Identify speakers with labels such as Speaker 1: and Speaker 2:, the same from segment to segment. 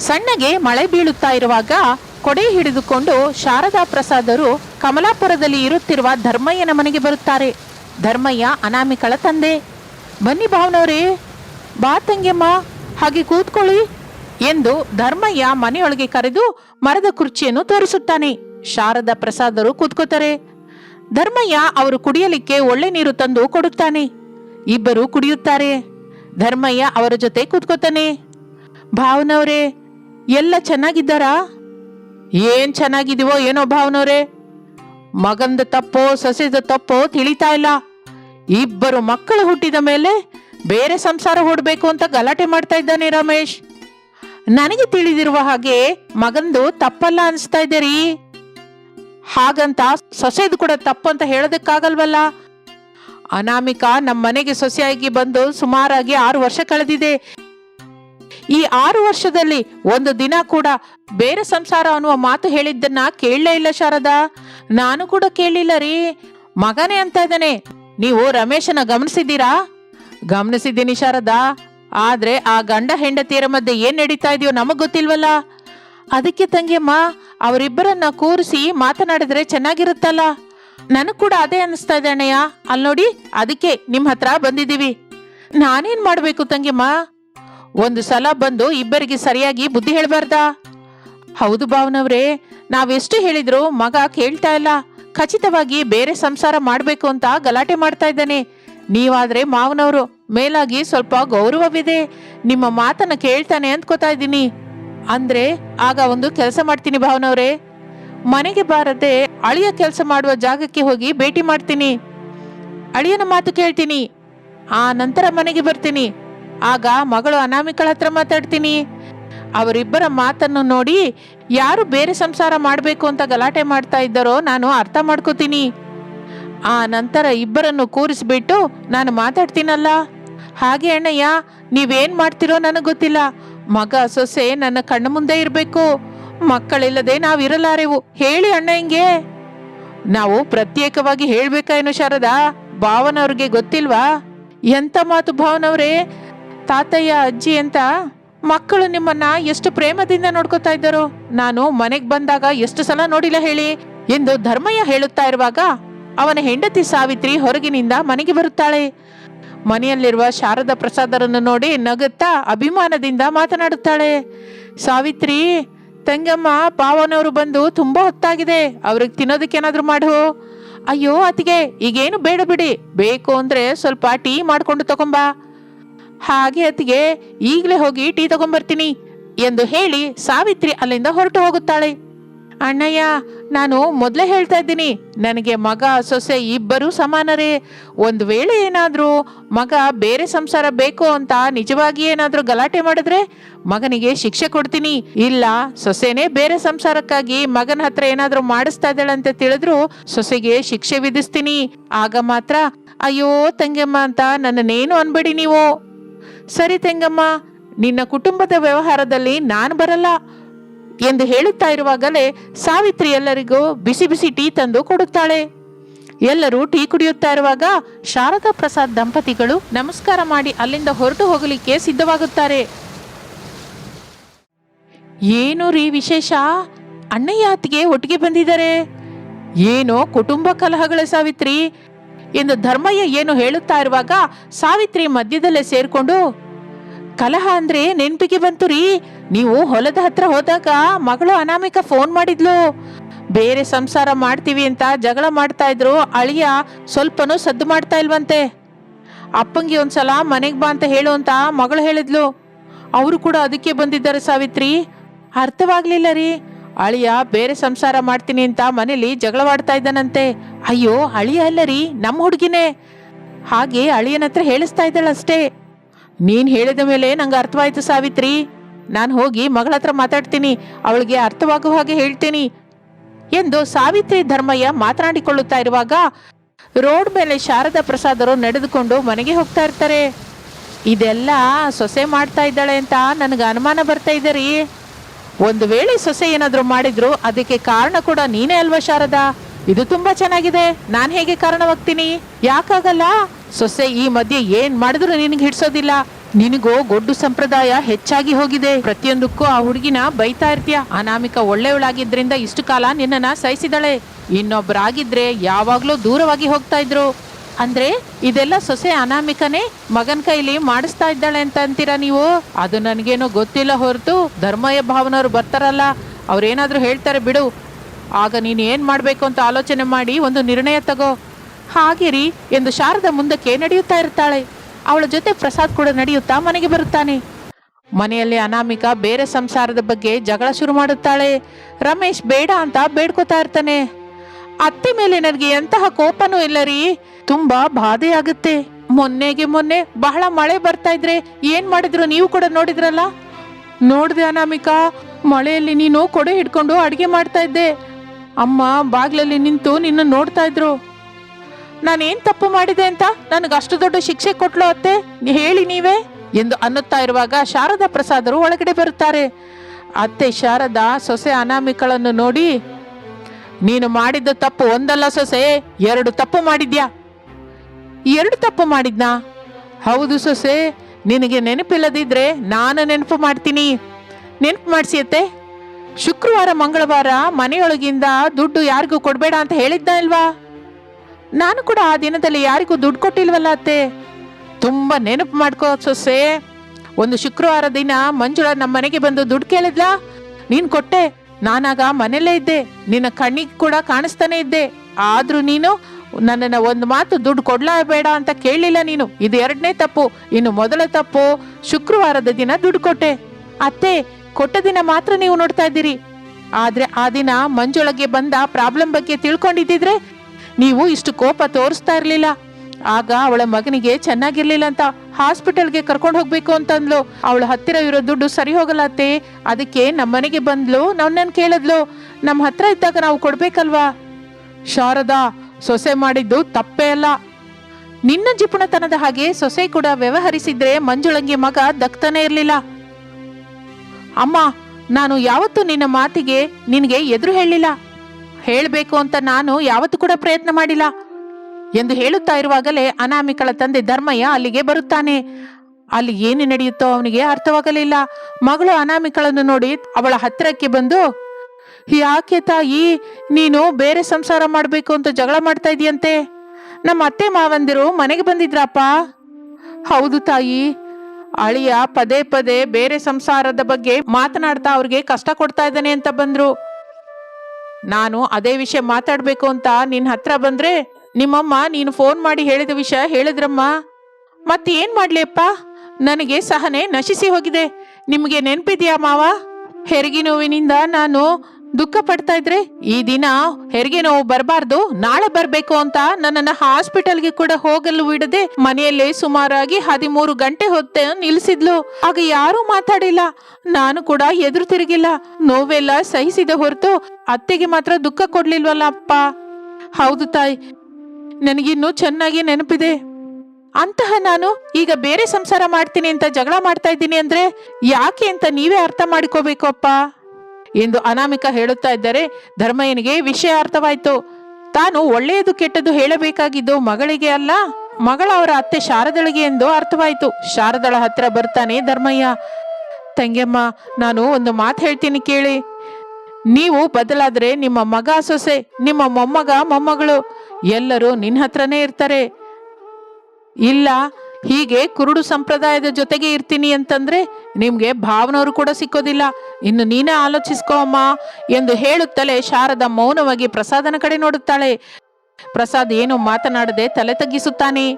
Speaker 1: ಸಣ್ಣಗೆ ಮಳೆ ಬೀಳುತ್ತಾ ಇರುವಾಗ ಕೊಡೆ ಹಿಡಿದುಕೊಂಡು ಶಾರದಾ ಪ್ರಸಾದರು ಕಮಲಾಪುರದಲ್ಲಿ ಇರುತ್ತಿರುವ ಧರ್ಮಯ್ಯನ ಮನೆಗೆ ಬರುತ್ತಾರೆ. ಧರ್ಮಯ್ಯ ಅನಾಮಿಕಳ ತಂದೆ. ಬನ್ನಿ ಭಾವನವರೇ, ಬಾ ತಂಗಿಯಮ್ಮ, ಹಾಗೆ ಕೂತ್ಕೊಳ್ಳಿ ಎಂದು ಧರ್ಮಯ್ಯ ಮನೆಯೊಳಗೆ ಕರೆದು ಮರದ ಕುರ್ಚಿಯನ್ನು ತೋರಿಸುತ್ತಾನೆ. ಶಾರದಾ ಪ್ರಸಾದರು ಕೂತ್ಕೋತಾರೆ. ಧರ್ಮಯ್ಯ ಅವರು ಕುಡಿಯಲಿಕ್ಕೆ ಒಳ್ಳೆ ನೀರು ತಂದು ಕೊಡುತ್ತಾನೆ. ಇಬ್ಬರು ಕುಡಿಯುತ್ತಾರೆ. ಧರ್ಮಯ್ಯ ಅವರ ಜೊತೆ ಕೂತ್ಕೋತಾನೆ. ಭಾವನವ್ರೆ ಎಲ್ಲ ಚೆನ್ನಾಗಿದ್ದಾರಾ? ಏನ್ ಚೆನ್ನಾಗಿದೀವೋ ಏನೋ ಭಾವನವ್ರೆ. ಮಗಂದ ತಪ್ಪೋ ಸಸ್ಯದ ತಪ್ಪೋ ತಿಳಿತಾ ಇಲ್ಲ. ಇಬ್ಬರು ಮಕ್ಕಳು ಹುಟ್ಟಿದ ಮೇಲೆ ಬೇರೆ ಸಂಸಾರ ಹೊಡ್ಬೇಕು ಅಂತ ಗಲಾಟೆ ಮಾಡ್ತಾ ಇದ್ದಾನೆ ರಮೇಶ್. ನನಗೆ ತಿಳಿದಿರುವ ಹಾಗೆ ಮಗಂದು ತಪ್ಪಲ್ಲ ಅನಿಸ್ತಾ ಇದೆ ರೀ. ಹಾಗಂತ ಸೊಸೆದು ಕೂಡ ತಪ್ಪು ಅಂತ ಹೇಳೋದಕ್ಕಾಗಲ್ವಲ್ಲ? ಅನಾಮಿಕಾ ನಮ್ಮ ಮನೆಗೆ ಸೊಸೆಯಾಗಿ ಬಂದು ಸುಮಾರಾಗಿ ಆರು ವರ್ಷ ಕಳೆದಿದೆ. ಈ ಆರು ವರ್ಷದಲ್ಲಿ ಒಂದು ದಿನ ಕೂಡ ಬೇರೆ ಸಂಸಾರ ಅನ್ನುವ ಮಾತು ಹೇಳಿದ್ದನ್ನ ಕೇಳಲೇ ಇಲ್ಲ ಶಾರದಾ. ನಾನು ಕೂಡ ಕೇಳಿಲ್ಲ ರೀ. ಮಗನೇ ಅಂತ ಇದ್ದಾನೆ. ನೀವು ರಮೇಶನ ಗಮನಿಸಿದ್ದೀರಾ? ಗಮನಿಸಿದ್ದೀನಿ ಶಾರದಾ. ಆದ್ರೆ ಆ ಗಂಡ ಹೆಂಡತಿಯರ ಮಧ್ಯೆ ಏನ್ ನಡೀತಾ ಇದೆಯೋ ನಮಗ್ ಗೊತ್ತಿಲ್ವಲ್ಲ? ಅದಕ್ಕೆ ತಂಗಿಯಮ್ಮ, ಅವರಿಬ್ಬರನ್ನ ಕೂರಿಸಿ ಮಾತನಾಡಿದ್ರೆ ಚೆನ್ನಾಗಿರುತ್ತಲ್ಲ? ನನಗ್ ಕೂಡ ಅದೇ ಅನಿಸ್ತಾ ಇದೆ ಅಣ್ಣಯ್ಯ. ಅಲ್ಲಿ ನೋಡಿ, ಅದಕ್ಕೆ ನಿಮ್ ಹತ್ರ ಬಂದಿದ್ದೀವಿ. ನಾನೇನ್ ಮಾಡ್ಬೇಕು ತಂಗಿಯಮ್ಮ? ಒಂದು ಸಲ ಬಂದು ಇಬ್ಬರಿಗೆ ಸರಿಯಾಗಿ ಬುದ್ಧಿ ಹೇಳಬಾರ್ದಾ? ಹೌದು ಭಾವನವ್ರೆ, ನಾವೆಷ್ಟು ಹೇಳಿದ್ರು ಮಗ ಕೇಳ್ತಾ ಇಲ್ಲ. ಖಚಿತವಾಗಿ ಬೇರೆ ಸಂಸಾರ ಮಾಡಬೇಕು ಅಂತ ಗಲಾಟೆ ಮಾಡ್ತಾ ಇದ್ದಾನೆ. ನೀವಾದ್ರೆ ಮಾವನವರು, ಮೇಲಾಗಿ ಸ್ವಲ್ಪ ಗೌರವವಿದೆ. ನಿಮ್ಮ ಮಾತನ್ನ ಕೇಳ್ತಾನೆ ಅಂದ್ಕೋತಾ ಇದ್ದೀನಿ. ಅಂದ್ರೆ, ಆಗ ಒಂದು ಕೆಲಸ ಮಾಡ್ತೀನಿ ಭಾವನವ್ರೆ. ಮನೆಗೆ ಬಾರದೆ ಅಳಿಯ ಕೆಲಸ ಮಾಡುವ ಜಾಗಕ್ಕೆ ಹೋಗಿ ಭೇಟಿ ಮಾಡ್ತೀನಿ. ಅಳಿಯನ ಮಾತು ಕೇಳ್ತೀನಿ. ಆ ನಂತರ ಮನೆಗೆ ಬರ್ತೀನಿ. ಆಗ ಮಗಳು ಅನಾಮಿಕಳ ಹತ್ರ ಮಾತಾಡ್ತೀನಿ. ಅವರಿಬ್ಬರ ಮಾತನ್ನು ನೋಡಿ, ಯಾರು ಬೇರೆ ಸಂಸಾರ ಮಾಡಬೇಕು ಅಂತ ಗಲಾಟೆ ಮಾಡ್ತಾ ಇದ್ದಾರೋ ನಾನು ಅರ್ಥ ಮಾಡ್ಕೋತೀನಿ. ಆ ನಂತರ ಇಬ್ಬರನ್ನು ಕೂರಿಸ್ಬಿಟ್ಟು ನಾನು ಮಾತಾಡ್ತೀನಲ್ಲ. ಹಾಗೆ ಅಣ್ಣಯ್ಯ, ನೀವೇನ್ ಮಾಡ್ತಿರೋ ನನಗೆ ಗೊತ್ತಿಲ್ಲ. ಮಗ ಸೊಸೆ ನನ್ನ ಕಣ್ಣು ಮುಂದೆ ಇರಬೇಕು. ಮಕ್ಕಳಿಲ್ಲದೆ ನಾವಿರಲಾರೆವು ಹೇಳಿ ಅಣ್ಣ ಹಿಂಗೆ ನಾವು ಪ್ರತ್ಯೇಕವಾಗಿ ಹೇಳ್ಬೇಕಾಯೇನು ಶಾರದಾ? ಭಾವನವ್ರಿಗೆ ಗೊತ್ತಿಲ್ವಾ? ಎಂಥ ಮಾತು ಭಾವನವ್ರೆ? ತಾತಯ್ಯ, ಅಜ್ಜಿ ಅಂತ ಮಕ್ಕಳು ನಿಮ್ಮನ್ನ ಎಷ್ಟು ಪ್ರೇಮದಿಂದ ನೋಡ್ಕೋತಾ ಇದ್ದರು? ನಾನು ಮನೆಗೆ ಬಂದಾಗ ಎಷ್ಟು ಸಲ ನೋಡಿಲ್ಲ ಹೇಳಿ. ಎಂದು ಧರ್ಮಯ್ಯ ಹೇಳುತ್ತಾ ಇರುವಾಗ, ಅವನ ಹೆಂಡತಿ ಸಾವಿತ್ರಿ ಹೊರಗಿನಿಂದ ಮನೆಗೆ ಬರುತ್ತಾಳೆ. ಮನೆಯಲ್ಲಿರುವ ಶಾರದಾ ಪ್ರಸಾದರನ್ನು ನೋಡಿ ನಗುತ್ತಾ ಅಭಿಮಾನದಿಂದ ಮಾತನಾಡುತ್ತಾಳೆ. ಸಾವಿತ್ರಿ, ತಂಗಮ್ಮ, ಪಾವನವರು ಬಂದು ತುಂಬಾ ಹೊತ್ತಾಗಿದೆ. ಅವ್ರಿಗೆ ತಿನ್ನೋದಕ್ಕೆ ಏನಾದ್ರು ಮಾಡು. ಅಯ್ಯೋ ಅತಿಗೆ ಈಗೇನು ಬೇಡ ಬಿಡಿ. ಬೇಕು ಅಂದ್ರೆ ಸ್ವಲ್ಪ ಟೀ ಮಾಡ್ಕೊಂಡು ತಗೊಂಬಾ. ಹಾಗೆ ಅತ್ತಿಗೆ, ಈಗಲೇ ಹೋಗಿ ಟೀ ತಗೊಂಬರ್ತೀನಿ ಎಂದು ಹೇಳಿ ಸಾವಿತ್ರಿ ಅಲ್ಲಿಂದ ಹೊರಟು ಹೋಗುತ್ತಾಳೆ. ಅಣ್ಣಯ್ಯ, ನಾನು ಮೊದಲೇ ಹೇಳ್ತಾ ಇದ್ದೀನಿ, ನನಗೆ ಮಗ, ಸೊಸೆ ಇಬ್ಬರೂ ಸಮಾನರೇ. ಒಂದು ವೇಳೆ ಏನಾದರೂ ಮಗ ಬೇರೆ ಸಂಸಾರ ಬೇಕು ಅಂತ ನಿಜವಾಗಿ ಏನಾದರೂ ಗಲಾಟೆ ಮಾಡಿದ್ರೆ ಮಗನಿಗೆ ಶಿಕ್ಷೆ ಕೊಡ್ತೀನಿ. ಇಲ್ಲ, ಸೊಸೆನೇ ಬೇರೆ ಸಂಸಾರಕ್ಕಾಗಿ ಮಗನ ಹತ್ರ ಏನಾದರೂ ಮಾಡಿಸ್ತಾ ಇದ್ದಾಳಂತ ತಿಳಿದ್ರು ಸೊಸೆಗೆ ಶಿಕ್ಷೆ ವಿಧಿಸ್ತೀನಿ. ಆಗ ಮಾತ್ರ, ಅಯ್ಯೋ ತಂಗಮ್ಮ ಅಂತ ನನ್ನನ್ನೇನು ಅನ್ಬೇಡಿ ನೀವು? ಸರಿ ತೆಂಗಮ್ಮ, ನಿನ್ನ ಕುಟುಂಬದ ವ್ಯವಹಾರದಲ್ಲಿ ನಾನು ಬರಲ್ಲ ಎಂದು ಹೇಳುತ್ತಾ ಇರುವಾಗಲೇ ಸಾವಿತ್ರಿ ಎಲ್ಲರಿಗೂ ಬಿಸಿ ಬಿಸಿ ಟೀ ತಂದು ಕೊಡುತ್ತಾಳೆ. ಎಲ್ಲರೂ ಟೀ ಕುಡಿಯುತ್ತಾ ಇರುವಾಗ ಶಾರದಾ ಪ್ರಸಾದ್ ದಂಪತಿಗಳು ನಮಸ್ಕಾರ ಮಾಡಿ ಅಲ್ಲಿಂದ ಹೊರಟು ಹೋಗಲಿಕ್ಕೆ ಸಿದ್ಧವಾಗುತ್ತಾರೆ. ಏನು ರೀ ವಿಶೇಷ? ಅಣ್ಣಯ್ಯ ಅತ್ತಿಗೆ ಒಟ್ಟಿಗೆ ಬಂದಿದ್ದಾರೆ. ಏನೋ ಕುಟುಂಬ ಕಲಹಗಳ ಸಾವಿತ್ರಿ. ಎಂದು ಧರ್ಮಯ್ಯ ಏನು ಹೇಳುತ್ತಾ ಇರುವಾಗ ಸಾವಿತ್ರಿ ಮಧ್ಯದಲ್ಲೇ ಸೇರ್ಕೊಂಡು, ಕಲಹ ಅಂದ್ರೆ ನೆನ್ಪಿಗೆ ಬಂತು ರೀ. ನೀವು ಹೊಲದ ಹತ್ರ ಹೋದಾಗ ಮಗಳು ಅನಾಮಿಕ ಫೋನ್ ಮಾಡಿದ್ಲು. ಬೇರೆ ಸಂಸಾರ ಮಾಡ್ತೀವಿ ಅಂತ ಜಗಳ ಮಾಡ್ತಾ ಇದ್ರು. ಅಳಿಯ ಸ್ವಲ್ಪನೂ ಸದ್ದು ಮಾಡ್ತಾ ಇಲ್ವಂತೆ. ಅಪ್ಪಂಗೆ ಒಂದ್ಸಲ ಮನೆಗೆ ಬಾ ಅಂತ ಹೇಳು ಅಂತ ಮಗಳು ಹೇಳಿದ್ಲು. ಅವರು ಕೂಡ ಅದಕ್ಕೆ ಬಂದಿದ್ದಾರೆ ಸಾವಿತ್ರಿ. ಅರ್ಥವಾಗ್ಲಿಲ್ಲ ರೀ. ಅಳಿಯ, ಬೇರೆ ಸಂಸಾರ ಮಾಡ್ತೀನಿ ಅಂತ ಮನೇಲಿ ಜಗಳವಾಡ್ತಾ ಇದ್ದಾನಂತೆ. ಅಯ್ಯೋ, ಅಳಿಯ ಅಲ್ಲ ರೀ, ನಮ್ಮ ಹುಡುಗಿನೇ. ಹಾಗೆ ಅಳಿಯನ ಹತ್ರ ಹೇಳಿಸ್ತಾ ಇದ್ದಾಳಷ್ಟೇ. ನೀನ್ ಹೇಳಿದ ಮೇಲೆ ನಂಗೆ ಅರ್ಥವಾಯ್ತು ಸಾವಿತ್ರಿ. ನಾನು ಹೋಗಿ ಮಗಳ ಹತ್ರ ಮಾತಾಡ್ತೀನಿ, ಅವಳಿಗೆ ಅರ್ಥವಾಗುವ ಹಾಗೆ ಹೇಳ್ತೀನಿ ಎಂದು ಸಾವಿತ್ರಿ ಧರ್ಮಯ್ಯ ಮಾತನಾಡಿಕೊಳ್ಳುತ್ತಾ ಇರುವಾಗ ರೋಡ್ ಮೇಲೆ ಶಾರದಾ ಪ್ರಸಾದರು ನಡೆದುಕೊಂಡು ಮನೆಗೆ ಹೋಗ್ತಾ ಇರ್ತಾರೆ. ಇದೆಲ್ಲ ಸೊಸೆ ಮಾಡ್ತಾ ಇದ್ದಾಳೆ ಅಂತ ನನಗೆ ಅನುಮಾನ ಬರ್ತಾ ಇದೆ ರೀ. ಒಂದು ವೇಳೆ ಸೊಸೆ ಏನಾದರೂ ಮಾಡಿದ್ರು, ಅದಕ್ಕೆ ಕಾರಣ ಕೂಡ ನೀನೇ ಅಲ್ವಾ ಶಾರದಾ? ಇದು ತುಂಬಾ ಚೆನ್ನಾಗಿದೆ. ನಾನು ಹೇಗೆ ಕಾರಣವಾಗ್ತೀನಿ? ಯಾಕಾಗಲ್ಲ? ಸೊಸೆ ಈ ಮಧ್ಯೆ ಏನ್ ಮಾಡಿದ್ರು ನಿನಗೆ ಹಿಡ್ಸೋದಿಲ್ಲ. ನಿನಗೂ ಗೊಡ್ಡು ಸಂಪ್ರದಾಯ ಹೆಚ್ಚಾಗಿ ಹೋಗಿದೆ. ಪ್ರತಿಯೊಂದಕ್ಕೂ ಆ ಹುಡುಗಿನ ಬೈತಾ ಇರ್ತೀಯ. ಅನಾಮಿಕ ಒಳ್ಳೆಯವಳಾಗಿದ್ರಿಂದ ಇಷ್ಟು ಕಾಲ ನಿನ್ನನ್ನ ಸಹಿಸಿದಳೆ. ಇನ್ನೊಬ್ರಾಗಿದ್ರೆ ಯಾವಾಗ್ಲೂ ದೂರವಾಗಿ ಹೋಗ್ತಾ ಇದ್ರು. ಅಂದ್ರೆ ಇದೆಲ್ಲ ಸೊಸೆ ಅನಾಮಿಕನೇ ಮಗನ ಕೈಲಿ ಮಾಡಿಸ್ತಾ ಇದ್ದಾಳೆ ಅಂತ ಅಂತೀರಾ ನೀವು? ಅದು ನನಗೇನೋ ಗೊತ್ತಿಲ್ಲ ಹೊರತು ಧರ್ಮಯ ಭಾವನವ್ರು ಬರ್ತಾರಲ್ಲ, ಅವ್ರೇನಾದ್ರೂ ಹೇಳ್ತಾರೆ ಬಿಡು. ಆಗ ನೀನು ಏನು ಮಾಡಬೇಕು ಅಂತ ಆಲೋಚನೆ ಮಾಡಿ ಒಂದು ನಿರ್ಣಯ ತಗೋ. ಹಾಗಿರಿ ಎಂದು ಶಾರದ ಮುಂದಕ್ಕೆ ನಡೆಯುತ್ತಾ ಇರ್ತಾಳೆ. ಅವಳ ಜೊತೆ ಪ್ರಸಾದ್ ಕೂಡ ನಡೆಯುತ್ತಾ ಮನೆಗೆ ಬರುತ್ತಾನೆ. ಮನೆಯಲ್ಲಿ ಅನಾಮಿಕ ಬೇರೆ ಸಂಸಾರದ ಬಗ್ಗೆ ಜಗಳ ಶುರು ಮಾಡುತ್ತಾಳೆ. ರಮೇಶ್ ಬೇಡ ಅಂತ ಬೇಡ್ಕೋತಾ ಇರ್ತಾನೆ. ಅತ್ತೆ ಮೇಲೆ ನನಗೆ ಎಂತಹ ಕೋಪನೂ ಇಲ್ಲ ರೀ ತುಂಬಾ ಬಾಧೆ ಆಗುತ್ತೆ ಮೊನ್ನೆಗೆ ಮೊನ್ನೆ ಬಹಳ ಮಳೆ ಬರ್ತಾ ಇದ್ರೆ ಏನ್ ಮಾಡಿದ್ರು ನೀವು ಕೂಡ ನೋಡಿದ್ರಲ್ಲ? ನೋಡ್ದೆ ಅನಾಮಿಕಾ, ಮಳೆಯಲ್ಲಿ ನೀನು ಕೊಡೆ ಹಿಡ್ಕೊಂಡು ಅಡಿಗೆ ಮಾಡ್ತಾ ಇದ್ದೆ. ಅಮ್ಮ ಬಾಗ್ಲಲ್ಲಿ ನಿಂತು ನಿನ್ನ ನೋಡ್ತಾ ಇದ್ರು. ನಾನೇನ್ ತಪ್ಪು ಮಾಡಿದೆ ಅಂತ? ನನಗೆ ಅಷ್ಟು ದೊಡ್ಡ ಶಿಕ್ಷೆ ಕೊಟ್ಲು ಅತ್ತೆ. ಹೇಳಿ ನೀವೇ. ಎಂದು ಅನ್ನುತ್ತಾ ಇರುವಾಗ ಶಾರದಾ ಪ್ರಸಾದರು ಒಳಗಡೆ ಬರುತ್ತಾರೆ. ಅತ್ತೆ ಶಾರದಾ ಸೊಸೆ ಅನಾಮಿಕಳನ್ನು ನೋಡಿ ನೀನು ಮಾಡಿದ್ದ ತಪ್ಪು ಒಂದಲ್ಲ ಸೊಸೆ, ಎರಡು ತಪ್ಪು ಮಾಡಿದ್ಯಾ? ಎರಡು ತಪ್ಪು ಮಾಡಿದ್ನಾ? ಹೌದು ಸೊಸೆ, ನಿನಗೆ ನೆನಪಿಲ್ಲದಿದ್ರೆ ನಾನು ನೆನಪು ಮಾಡ್ತೀನಿ. ನೆನಪು ಮಾಡಿಸಿಯತ್ತೆ? ಶುಕ್ರವಾರ, ಮಂಗಳವಾರ ಮನೆಯೊಳಗಿಂದ ದುಡ್ಡು ಯಾರಿಗೂ ಕೊಡಬೇಡ ಅಂತ ಹೇಳಿದ್ದ ಇಲ್ವಾ? ನಾನು ಕೂಡ ಆ ದಿನದಲ್ಲಿ ಯಾರಿಗೂ ದುಡ್ಡು ಕೊಟ್ಟಿಲ್ವಲ್ಲ ಅತ್ತೆ. ತುಂಬ ನೆನಪು ಮಾಡ್ಕೋ ಸೊಸೆ. ಒಂದು ಶುಕ್ರವಾರ ದಿನ ಮಂಜುಳ ನಮ್ಮ ಮನೆಗೆ ಬಂದು ದುಡ್ಡು ಕೇಳಿದ್ಲಾ? ನೀನು ಕೊಟ್ಟೆ. ನಾನಾಗ ಮನೆಯಲ್ಲೇ ಇದ್ದೆ. ನಿನ್ನ ಕಣ್ಣಿಗೆ ಕೂಡ ಕಾಣಿಸ್ತಾನೆ ಇದ್ದೆ. ಆದ್ರೂ ನೀನು ನನ್ನನ್ನ ಒಂದು ಮಾತು ದುಡ್ಡು ಕೊಡ್ಲಾ ಬೇಡ ಅಂತ ಕೇಳಲಿಲ್ಲ ನೀನು. ಇದು ಎರಡನೇ ತಪ್ಪು. ಇನ್ನು ಮೊದಲ ತಪ್ಪು ಶುಕ್ರವಾರದ ದಿನ ದುಡ್ಡು ಕೊಟ್ಟೆ. ಅತ್ತೆ, ಕೊಟ್ಟ ದಿನ ಮಾತ್ರ ನೀವು ನೋಡ್ತಾ ಇದ್ದೀರಿ. ಆದ್ರೆ ಆ ದಿನ ಮಂಜೊಳಗೆ ಬಂದ ಪ್ರಾಬ್ಲಮ್ ಬಗ್ಗೆ ತಿಳ್ಕೊಂಡಿದ್ದಿದ್ರೆ ನೀವು ಇಷ್ಟು ಕೋಪ ತೋರಿಸ್ತಾ ಇರ್ಲಿಲ್ಲ. ಆಗ ಅವಳ ಮಗನಿಗೆ ಚೆನ್ನಾಗಿರ್ಲಿಲ್ಲ ಅಂತ ಹಾಸ್ಪಿಟಲ್ಗೆ ಕರ್ಕೊಂಡು ಹೋಗ್ಬೇಕು ಅಂತಂದ್ಲು. ಅವಳ ಹತ್ತಿರ ಇರೋ ದುಡ್ಡು ಸರಿ ಹೋಗಲ್ಲ ಅದಕ್ಕೆ ನಮ್ಮ ಮನೆಗೆ ಬಂದ್ಲು. ನನ್ನನ್ನು ಕೇಳಿದ್ಲು ನಮ್ಮ ಹತ್ರ ಇದ್ದಾಗ ನಾವು ಕೊಡ್ಬೇಕಲ್ವಾ? ಶಾರದಾ, ಸೊಸೆ ಮಾಡಿದ್ದು ತಪ್ಪೇ ಅಲ್ಲ. ನಿನ್ನ ಜಿಪುಣತನದ ಹಾಗೆ ಸೊಸೆ ಕೂಡ ವ್ಯವಹರಿಸಿದ್ರೆ ಮಂಜುಳಂಗೆ ಮಗ ದಕ್ತಾನೆ ಇರ್ಲಿಲ್ಲ. ಅಮ್ಮ, ನಾನು ಯಾವತ್ತೂ ನಿನ್ನ ಮಾತಿಗೆ ನಿನಗೆ ಎದುರು ಹೇಳಿಲ್ಲ ಹೇಳಬೇಕು ಅಂತ ನಾನು ಯಾವತ್ತೂ ಕೂಡ ಪ್ರಯತ್ನ ಮಾಡಿಲ್ಲ. ಎಂದು ಹೇಳುತ್ತಾ ಇರುವಾಗಲೇ ಅನಾಮಿಕಳ ತಂದೆ ಧರ್ಮಯ್ಯ ಅಲ್ಲಿಗೆ ಬರುತ್ತಾನೆ. ಅಲ್ಲಿ ಏನು ನಡೆಯುತ್ತೋ ಅವನಿಗೆ ಅರ್ಥವಾಗಲಿಲ್ಲ. ಮಗಳು ಅನಾಮಿಕಳನ್ನು ನೋಡಿ ಅವಳ ಹತ್ತಿರಕ್ಕೆ ಬಂದು ಯಾಕೆ ತಾಯಿ, ನೀನು ಬೇರೆ ಸಂಸಾರ ಮಾಡಬೇಕು ಅಂತ ಜಗಳ ಮಾಡ್ತಾ ಇದೆಯಂತೆ? ನಮ್ಮ ಅತ್ತೆ ಮಾವಂದಿರು ಮನೆಗೆ ಬಂದಿದ್ರಪ್ಪ? ಹೌದು ತಾಯಿ. ಅಳಿಯ ಪದೇ ಪದೇ ಬೇರೆ ಸಂಸಾರದ ಬಗ್ಗೆ ಮಾತನಾಡ್ತಾ ಅವ್ರಿಗೆ ಕಷ್ಟ ಕೊಡ್ತಾ ಇದ್ದಾನೆ ಅಂತ ಬಂದ್ರು. ನಾನು ಅದೇ ವಿಷಯ ಮಾತಾಡ್ಬೇಕು ಅಂತ ನಿನ್ನ ಹತ್ರ ಬಂದ್ರೆ ನಿಮ್ಮಮ್ಮ, ನೀನು ಫೋನ್ ಮಾಡಿ ಹೇಳಿದ ವಿಷಯ ಹೇಳಿದ್ರಮ್ಮ. ಮತ್ತೆ ಏನ್ ಮಾಡ್ಲಿಯಪ್ಪ? ನನಗೆ ಸಹನೆ ನಶಿಸಿ ಹೋಗಿದೆ. ನಿಮಗೆ ನೆನಪಿದೆಯಾ ಮಾವ? ಹೆರಿಗೆ ನೋವಿನಿಂದ ನಾನು ದುಃಖ ಪಡ್ತಾ ಇದ್ರೆ ಈ ದಿನ ಹೆರಿಗೆ ನೋವು ಬರಬಾರ್ದು, ನಾಳೆ ಬರಬೇಕು ಅಂತ ನನ್ನನ್ನ ಹಾಸ್ಪಿಟಲ್ಗೆ ಕೂಡ ಹೋಗಲು ಬಿಡದೆ ಮನೆಯಲ್ಲೇ ಸುಮಾರಾಗಿ ಹದಿಮೂರು ಗಂಟೆ ಹೊತ್ತೆ ನಿಲ್ಲಿಸಿದ್ಲು ಆಗ ಯಾರೂ ಮಾತಾಡಿಲ್ಲ. ನಾನು ಕೂಡ ಎದುರು ತಿರುಗಿಲ್ಲ. ನೋವೆಲ್ಲ ಸಹಿಸಿದ ಹೊರತು ಅತ್ತೆಗೆ ಮಾತ್ರ ದುಃಖ ಕೊಡ್ಲಿಲ್ವಲ್ಲ ಅಪ್ಪ ಹೌದು ತಾಯಿ ನನಗಿನ್ನೂ ಚೆನ್ನಾಗಿ ನೆನಪಿದೆ. ಅಂತಹ ನಾನು ಈಗ ಬೇರೆ ಸಂಸಾರ ಮಾಡ್ತೀನಿ ಅಂತ ಜಗಳ ಮಾಡ್ತಾ ಇದ್ದೀನಿ ಅಂದ್ರೆ ಯಾಕೆ ಅಂತ ನೀವೇ ಅರ್ಥ ಮಾಡಿಕೋಬೇಕು ಎಂದು ಅನಾಮಿಕ ಹೇಳುತ್ತಾ ಇದ್ದರೆ ಧರ್ಮಯ್ಯನಿಗೆ ವಿಷಯ ಅರ್ಥವಾಯ್ತು. ತಾನು ಒಳ್ಳೆಯದು ಕೆಟ್ಟದ್ದು ಹೇಳಬೇಕಾಗಿದ್ದು ಮಗಳಿಗೆ ಅಲ್ಲ, ಮಗಳ ಅವರ ಅತ್ತೆ ಶಾರದಳಿಗೆ ಎಂದು ಅರ್ಥವಾಯ್ತು. ಶಾರದಳ ಹತ್ರ ಬರ್ತಾನೆ ಧರ್ಮಯ್ಯ. ತಂಗಿಯಮ್ಮ, ನಾನು ಒಂದು ಮಾತು ಹೇಳ್ತೀನಿ ಕೇಳಿ. ನೀವು ಬದಲಾದ್ರೆ ನಿಮ್ಮ ಮಗ ಸೊಸೆ, ನಿಮ್ಮ ಮೊಮ್ಮಗ ಮೊಮ್ಮಗಳು. ಎಲ್ಲರೂ ನಿನ್ನ ಹತ್ರನೇ ಇರ್ತಾರೆ. ಇಲ್ಲ, ಹೀಗೆ ಕುರುಡು ಸಂಪ್ರದಾಯದ ಜೊತೆಗೆ ಇರ್ತೀನಿ ಅಂತಂದ್ರೆ ನಿಮ್ಗೆ ಭಾವನವರು ಕೂಡ ಸಿಕ್ಕೋದಿಲ್ಲ. ಇನ್ನು ನೀನೇ ಆಲೋಚಿಸ್ಕೋ ಅಮ್ಮ ಎಂದು ಹೇಳುತ್ತಲೇ ಶಾರದ ಮೌನವಾಗಿ ಪ್ರಸಾದನ ಕಡೆ ನೋಡುತ್ತಾಳೆ. ಪ್ರಸಾದ್ ಏನು ಮಾತನಾಡದೆ ತಲೆ ತಗ್ಗಿಸುತ್ತಾನೆ.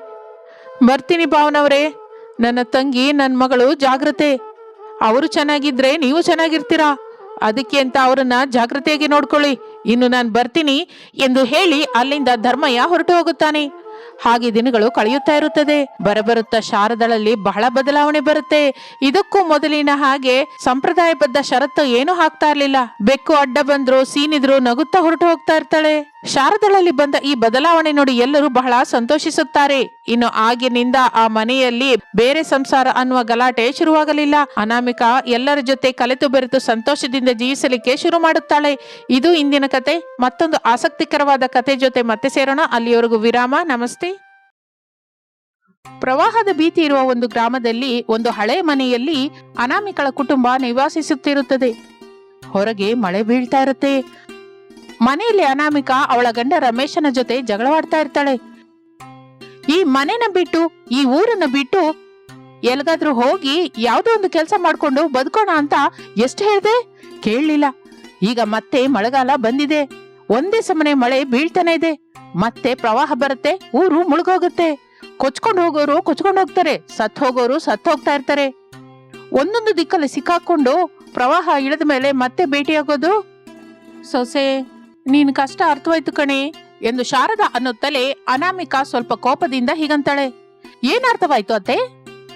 Speaker 1: ಬರ್ತೀನಿ ಭಾವನವರೇ, ನನ್ನ ತಂಗಿ ನನ್ನ ಮಗಳು ಜಾಗ್ರತೆ. ಅವರು ಚೆನ್ನಾಗಿದ್ರೆ ನೀವು ಚೆನ್ನಾಗಿರ್ತೀರಾ? ಅದಕ್ಕೆ ಅಂತ ಅವರನ್ನ ಜಾಗ್ರತೆಯಾಗಿ ನೋಡ್ಕೊಳ್ಳಿ. ಇನ್ನು ನಾನು ಬರ್ತೀನಿ ಎಂದು ಹೇಳಿ ಅಲ್ಲಿಂದ ಧರ್ಮಯ್ಯ ಹೊರಟು ಹೋಗುತ್ತಾನೆ. ಹಾಗೆ ದಿನಗಳು ಕಳೆಯುತ್ತಾ ಇರುತ್ತದೆ. ಬರಬರುತ್ತಾ ಶಾರದಳಲ್ಲಿ ಬಹಳ ಬದಲಾವಣೆ ಬರುತ್ತೆ. ಇದಕ್ಕೂ ಮೊದಲಿನ ಹಾಗೆ ಸಂಪ್ರದಾಯಬದ್ಧ ಷರತ್ತು ಏನು ಹಾಕ್ತಾ ಇರ್ಲಿಲ್ಲ. ಬೆಕ್ಕು ಅಡ್ಡ ಬಂದ್ರು, ಸೀನಿದ್ರು ನಗುತ್ತಾ ಹೊರಟು ಹೋಗ್ತಾ ಇರ್ತಾಳೆ. ಶಾರದಳಲ್ಲಿ ಬಂದ ಈ ಬದಲಾವಣೆ ನೋಡಿ ಎಲ್ಲರೂ ಬಹಳ ಸಂತೋಷಿಸುತ್ತಾರೆ. ಇನ್ನು ಆಗಿನಿಂದ ಆ ಮನೆಯಲ್ಲಿ ಬೇರೆ ಸಂಸಾರ ಅನ್ನುವ ಗಲಾಟೆ ಶುರುವಾಗಲಿಲ್ಲ. ಅನಾಮಿಕಾ ಎಲ್ಲರ ಜೊತೆ ಕಲೆತು ಬೆರೆತು ಸಂತೋಷದಿಂದ ಜೀವಿಸಲಿಕ್ಕೆ ಶುರು ಮಾಡುತ್ತಾಳೆ. ಇದು ಇಂದಿನ ಕತೆ. ಮತ್ತೊಂದು ಆಸಕ್ತಿಕರವಾದ ಕತೆ ಜೊತೆ ಮತ್ತೆ ಸೇರೋಣ. ಅಲ್ಲಿಯವರೆಗೂ ವಿರಾಮ. ನಮಸ್ತೆ. ಪ್ರವಾಹದ ಭೀತಿ ಇರುವ ಒಂದು ಗ್ರಾಮದಲ್ಲಿ ಒಂದು ಹಳೆ ಮನೆಯಲ್ಲಿ ಅನಾಮಿಕಳ ಕುಟುಂಬ ನಿವಾಸಿಸುತ್ತಿರುತ್ತದೆ. ಹೊರಗೆ ಮಳೆ ಬೀಳ್ತಾ ಇರುತ್ತೆ. ಮನೆಯಲ್ಲಿ ಅನಾಮಿಕ, ಅವಳ ಗಂಡ ರಮೇಶನ ಜೊತೆ ಜಗಳವಾಡ್ತಾ ಇರ್ತಾಳೆ. ಈ ಮನೆನ ಬಿಟ್ಟು, ಈ ಊರನ್ನ ಬಿಟ್ಟು ಎಲ್ಗಾದ್ರೂ ಹೋಗಿ ಯಾವ್ದೋ ಒಂದು ಕೆಲಸ ಮಾಡ್ಕೊಂಡು ಬದುಕೋಣ ಅಂತ ಎಷ್ಟು ಹೇಳ್ದೆ? ಕೇಳಲಿಲ್ಲ. ಈಗ ಮತ್ತೆ ಮಳೆಗಾಲ ಬಂದಿದೆ. ಒಂದೇ ಸಮನೆ ಮಳೆ ಬೀಳ್ತಾನೆ ಇದೆ. ಮತ್ತೆ ಪ್ರವಾಹ ಬರುತ್ತೆ, ಊರು ಮುಳುಗೋಗುತ್ತೆ. ಕೊಚ್ಕೊಂಡು ಹೋಗೋರು ಕೊಚ್ಕೊಂಡು ಹೋಗ್ತಾರೆ, ಸತ್ ಹೋಗೋರು ಸತ್ ಹೋಗ್ತಾ ಇರ್ತಾರೆ. ಒಂದೊಂದು ದಿಕ್ಕಲ್ಲಿ ಸಿಕ್ಕಾಕೊಂಡು ಪ್ರವಾಹ ಇಳಿದ ಮೇಲೆ ಮತ್ತೆ ಭೇಟಿಯಾಗೋದು? ಸೊಸೆ ನೀನ್ ಕಷ್ಟ ಅರ್ಥವಾಯ್ತು ಕಣೆ ಎಂದು ಶಾರದಾ ಅನ್ನುತ್ತಲೇ ಅನಾಮಿಕಾ ಸ್ವಲ್ಪ ಕೋಪದಿಂದ ಹೀಗಂತಾಳೆ. ಏನ್ ಅರ್ಥವಾಯ್ತು ಅತ್ತೆ?